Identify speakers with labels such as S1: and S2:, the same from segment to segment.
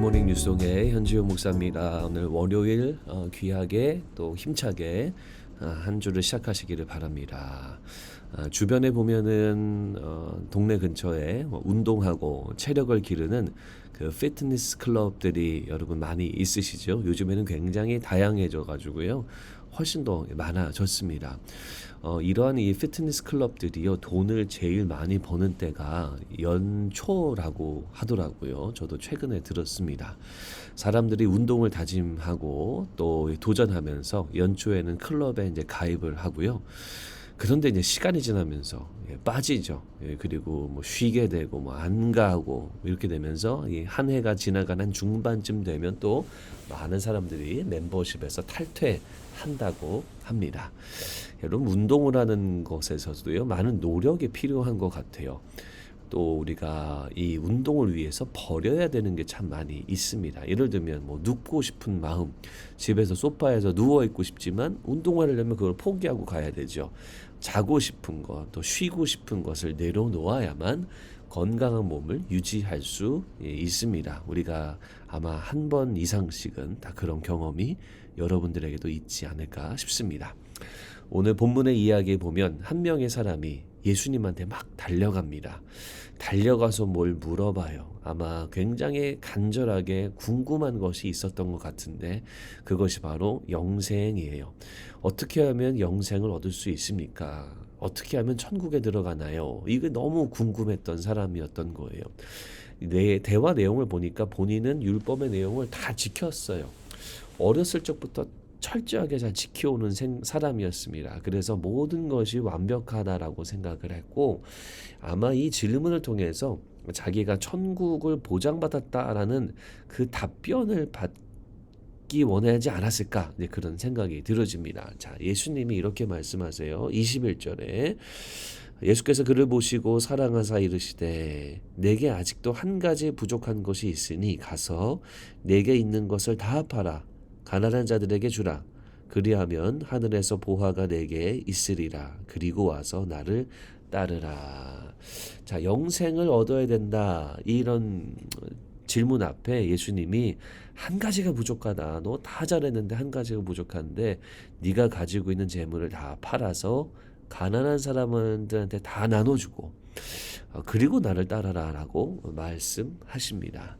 S1: 굿모닝 뉴송의 현지호 목사입니다. 오늘 월요일 어, 귀하게 또 힘차게 어, 한 주를 시작하시기를 바랍니다. 아, 주변에 보면은 어, 동네 근처에 뭐 운동하고 체력을 기르는 그 피트니스 클럽들이 여러분 많이 있으시죠? 요즘에는 굉장히 다양해져 가지고요. 훨씬 더 많아졌습니다. 어, 이러한 이 피트니스 클럽들이요 돈을 제일 많이 버는 때가 연초라고 하더라고요. 저도 최근에 들었습니다. 사람들이 운동을 다짐하고 또 도전하면서 연초에는 클럽에 이제 가입을 하고요. 그런데 이제 시간이 지나면서 예, 빠지죠. 예, 그리고 뭐 쉬게 되고 뭐 안 가고 이렇게 되면서 이 한 해가 지나가는 중반쯤 되면 또 많은 사람들이 멤버십에서 탈퇴한다고 합니다. 여러분 운동을 하는 것에서도요 많은 노력이 필요한 것 같아요. 또 우리가 이 운동을 위해서 버려야 되는 게 참 많이 있습니다. 예를 들면 뭐 눕고 싶은 마음, 집에서 소파에서 누워 있고 싶지만 운동을 하려면 그걸 포기하고 가야 되죠. 자고 싶은 것, 또 쉬고 싶은 것을 내려놓아야만 건강한 몸을 유지할 수 예, 있습니다. 우리가 아마 한 번 이상씩은 다 그런 경험이 여러분들에게도 있지 않을까 싶습니다. 오늘 본문의 이야기에 보면 한 명의 사람이 예수님한테 막 달려갑니다. 달려가서 뭘 물어봐요. 아마 굉장히 간절하게 궁금한 것이 있었던 것 같은데 그것이 바로 영생이에요. 어떻게 하면 영생을 얻을 수 있습니까? 어떻게 하면 천국에 들어가나요? 이게 너무 궁금했던 사람이었던 거예요. 내 대화 내용을 보니까 본인은 율법의 내용을 다 지켰어요. 어렸을 적부터 철저하게 잘 지켜오는 생, 사람이었습니다. 그래서 모든 것이 완벽하다라고 생각을 했고 아마 이 질문을 통해서 자기가 천국을 보장받았다라는 그 답변을 받기 원하지 않았을까 네, 그런 생각이 들어집니다. 자 예수님이 이렇게 말씀하세요. 21절에 예수께서 그를 보시고 사랑하사 이르시되 내게 아직도 한 가지 부족한 것이 있으니 가서 내게 있는 것을 다 팔아 가난한 자들에게 주라. 그리하면 하늘에서 보화가 내게 있으리라. 그리고 와서 나를 따르라. 자, 영생을 얻어야 된다. 이런 질문 앞에 예수님이 한 가지가 부족하다. 너 다 잘했는데 한 가지가 부족한데 네가 가지고 있는 재물을 다 팔아서 가난한 사람들한테 다 나눠주고 어, 그리고 나를 따라라라고 말씀하십니다.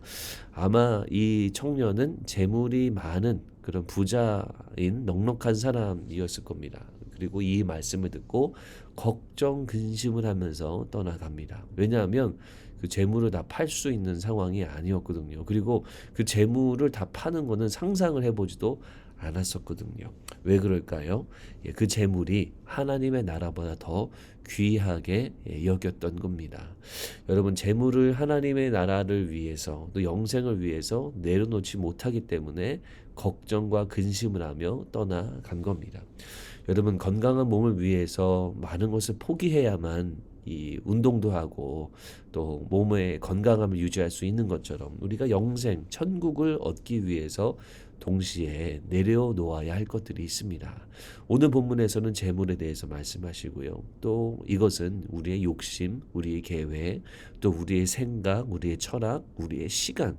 S1: 아마 이 청년은 재물이 많은 그런 부자인 넉넉한 사람이었을 겁니다. 그리고 이 말씀을 듣고 걱정 근심을 하면서 떠나갑니다. 왜냐하면 그 재물을 다 팔 수 있는 상황이 아니었거든요. 그리고 그 재물을 다 파는 거는 상상을 해보지도 않았었거든요. 왜 그럴까요? 예, 그 재물이 하나님의 나라보다 더 귀하게 예, 여겼던 겁니다. 여러분 재물을 하나님의 나라를 위해서 또 영생을 위해서 내려놓지 못하기 때문에 걱정과 근심을 하며 떠나간 겁니다. 여러분 건강한 몸을 위해서 많은 것을 포기해야만 이 운동도 하고 또 몸의 건강함을 유지할 수 있는 것처럼 우리가 영생 천국을 얻기 위해서 동시에 내려놓아야 할 것들이 있습니다. 오늘 본문에서는 재물에 대해서 말씀하시고요. 또 이것은 우리의 욕심, 우리의 계획, 또 우리의 생각, 우리의 철학, 우리의 시간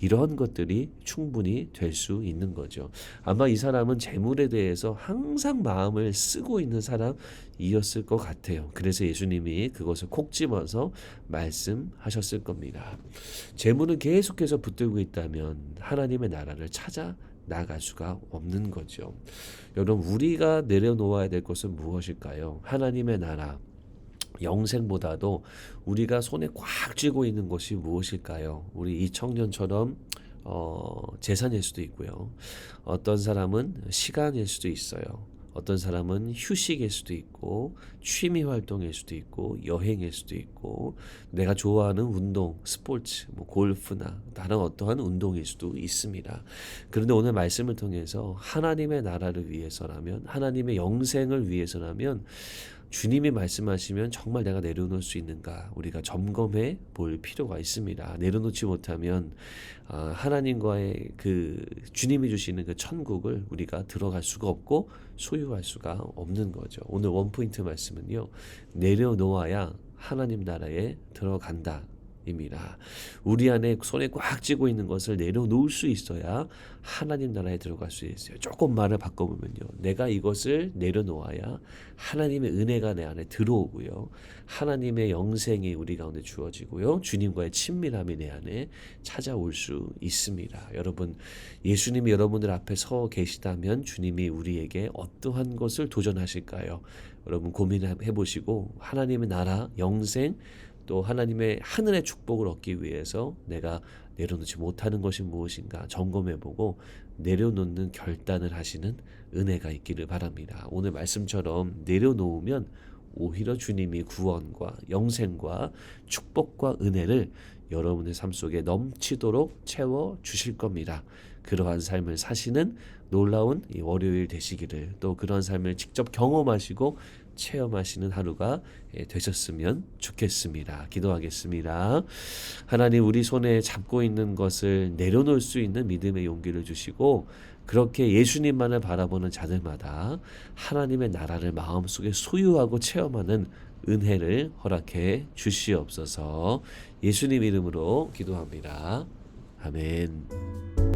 S1: 이러한 것들이 충분히 될 수 있는 거죠. 아마 이 사람은 재물에 대해서 항상 마음을 쓰고 있는 사람 이었을 것 같아요. 그래서 예수님이 그것을 콕 집어서 말씀하셨을 겁니다. 재물은 계속해서 붙들고 있다면 하나님의 나라를 찾아 나갈 수가 없는 거죠. 여러분 우리가 내려놓아야 될 것은 무엇일까요? 하나님의 나라 영생보다도 우리가 손에 꽉 쥐고 있는 것이 무엇일까요? 우리 이 청년처럼 어, 재산일 수도 있고요. 어떤 사람은 시간일 수도 있어요. 어떤 사람은 휴식일 수도 있고 취미 활동일 수도 있고 여행일 수도 있고 내가 좋아하는 운동, 스포츠, 뭐 골프나 다른 어떠한 운동일 수도 있습니다. 그런데 오늘 말씀을 통해서 하나님의 나라를 위해서라면 하나님의 영생을 위해서라면 주님이 말씀하시면 정말 내가 내려놓을 수 있는가 우리가 점검해 볼 필요가 있습니다. 내려놓지 못하면 아, 하나님과의 그 주님이 주시는 그 천국을 우리가 들어갈 수가 없고 소유할 수가 없는 거죠. 오늘 원 포인트 말씀은요 내려놓아야 하나님 나라에 들어간다. 입니다. 우리 안에 손에 꽉 쥐고 있는 것을 내려놓을 수 있어야 하나님 나라에 들어갈 수 있어요. 조금 말을 바꿔보면요. 내가 이것을 내려놓아야 하나님의 은혜가 내 안에 들어오고요. 하나님의 영생이 우리 가운데 주어지고요. 주님과의 친밀함이 내 안에 찾아올 수 있습니다. 여러분, 예수님이 여러분들 앞에 서 계시다면 주님이 우리에게 어떠한 것을 도전하실까요? 여러분 고민해 보시고 하나님의 나라, 영생, 또 하나님의 하늘의 축복을 얻기 위해서 내가 내려놓지 못하는 것이 무엇인가 점검해보고 내려놓는 결단을 하시는 은혜가 있기를 바랍니다. 오늘 말씀처럼 내려놓으면 오히려 주님이 구원과 영생과 축복과 은혜를 여러분의 삶 속에 넘치도록 채워 주실 겁니다. 그러한 삶을 사시는 놀라운 이 월요일 되시기를 또 그런 삶을 직접 경험하시고 체험하시는 하루가 예, 되셨으면 좋겠습니다. 기도하겠습니다. 하나님 우리 손에 잡고 있는 것을 내려놓을 수 있는 믿음의 용기를 주시고 그렇게 예수님만을 바라보는 자들마다 하나님의 나라를 마음속에 소유하고 체험하는 은혜를 허락해 주시옵소서. 예수님 이름으로 기도합니다. 아멘.